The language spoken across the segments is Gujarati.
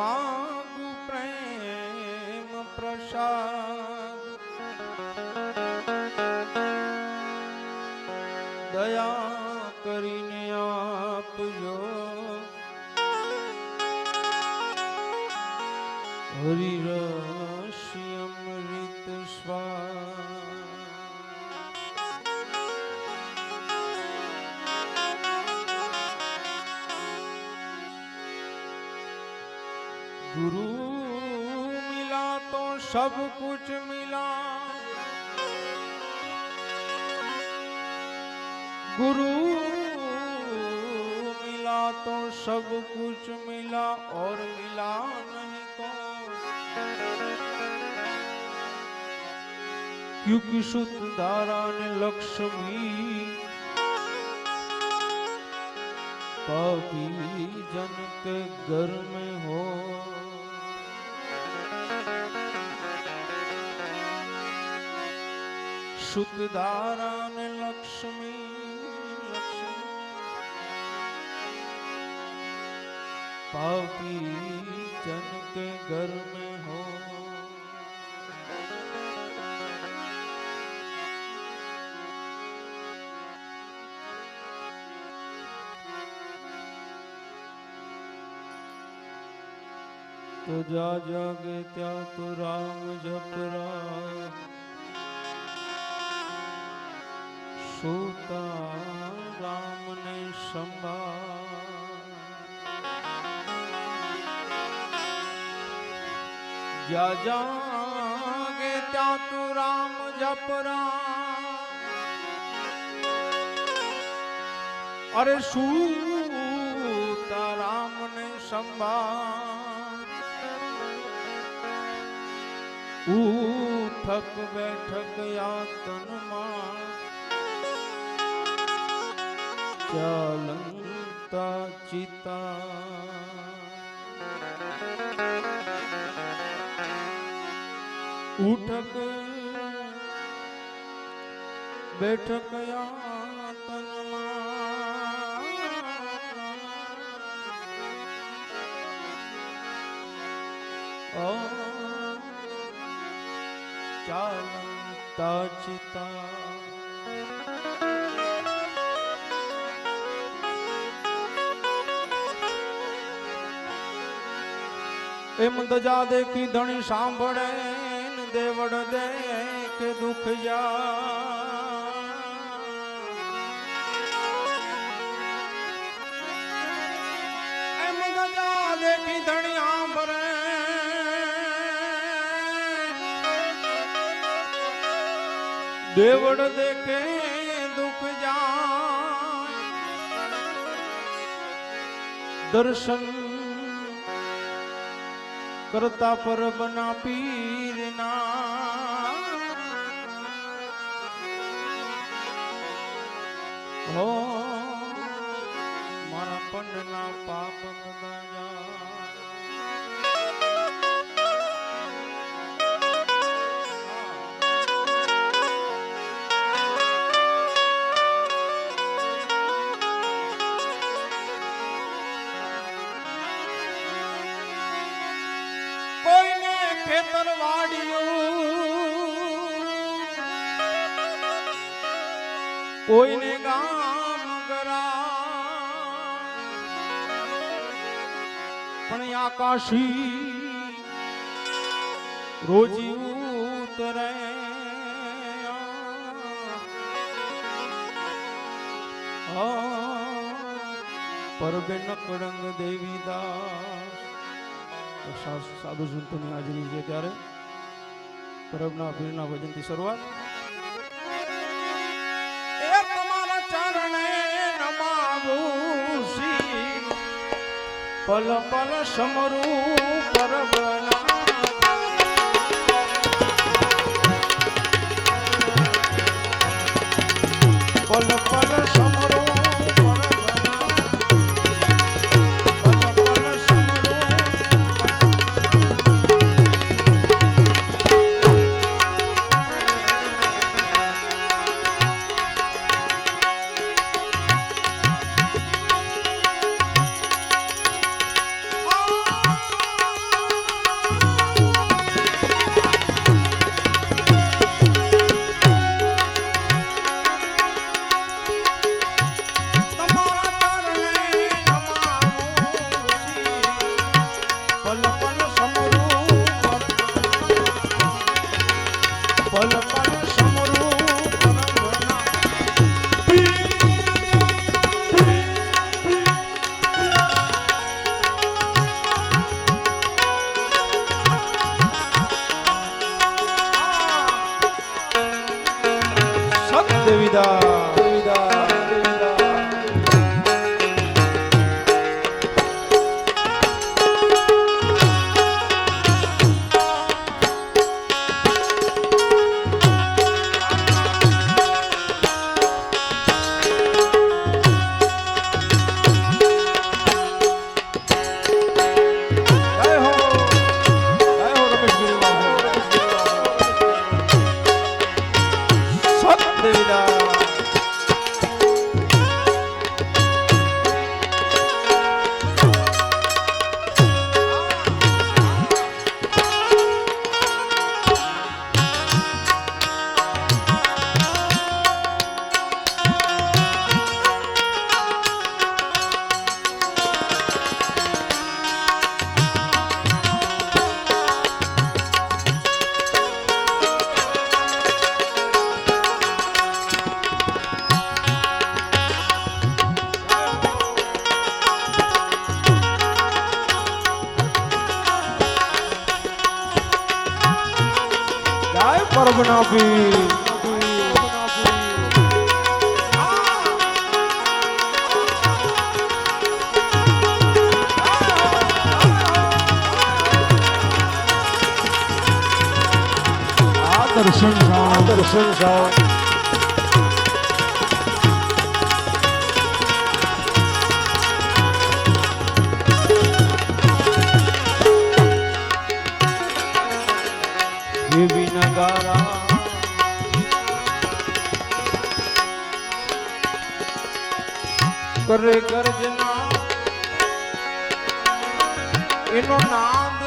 માગુ પ્રેમ પ્રસાદ દયા गुरु मिला तो सब कुछ मिला। गुरु मिला तो सब कुछ मिला और मिला नहीं तो। क्योंकि धारा ने लक्ष्मी पापी जन के घर में हो। शुद्ध धारा ने लक्ष्मी। पापी जन के घर में हो। तो जा जागे त्या तो राम जप राम। જપરા સુતા રામને સંભાળ જા જાગે ત્યાં તું રામ જપરા અરે સુતા રામને સંભાળ ઉઠક બેઠક યાતનમાં चलता चिता। उठक बैठक यातन चालंता चिता। એમ જા દેખી ધણી સાંભળે દેવડ દે કે દુખ જા એમ દજા દેખી ધણી સાંભળે દેવડ દેખે દુખ જા દર્શન કરતા પર બના પીરના. હો મારા પંડના પાપ બધા જા કોઈને ગામ ગરા પણ આકાશી રોજી ઉતરે. પરબે નકડંગ દેવીદાસ સાધુ સંતોની હાજરી છે ત્યારે. પરબના પીરના ભજનથી શરૂઆત. પલ પલ સમરૂ પરબના Oğlum જાય પરબનાભી દર્શન દર્શન જાઓ કરે ગર્જના. એનો નાદ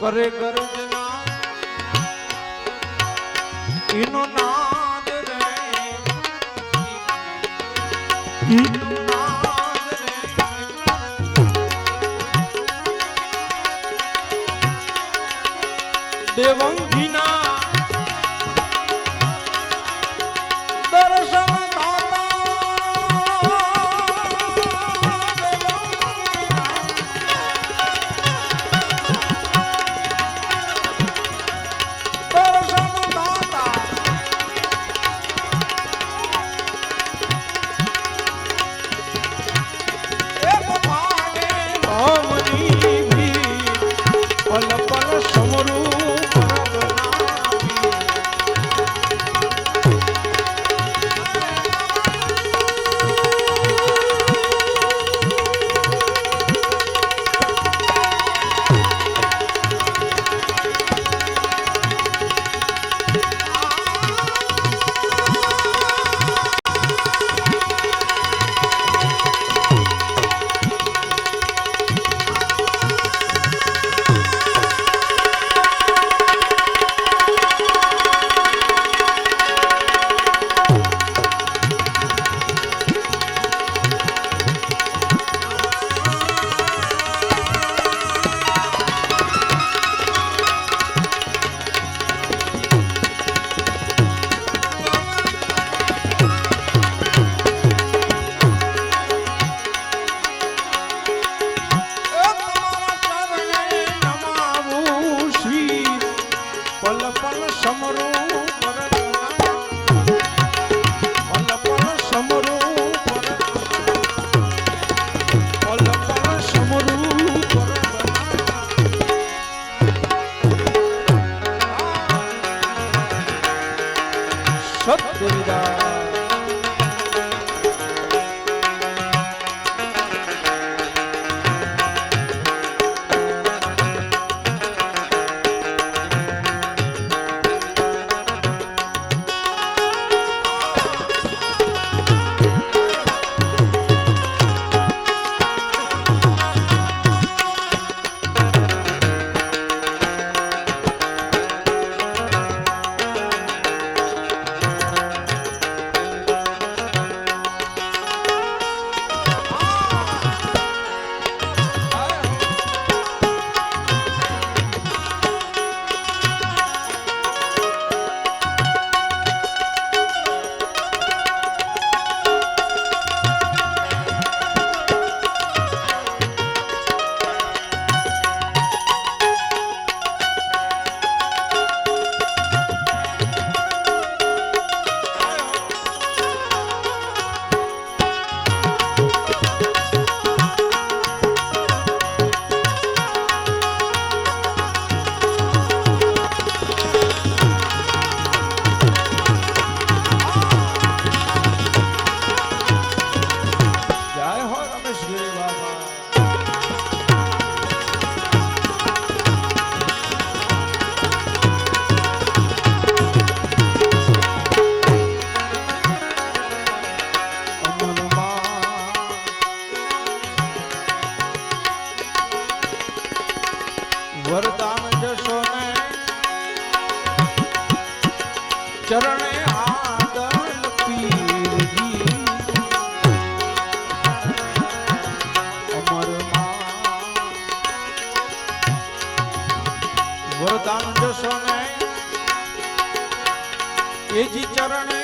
કરે ગર્જના. એનો નાદ રે. દેવંગીના એજી ચરણ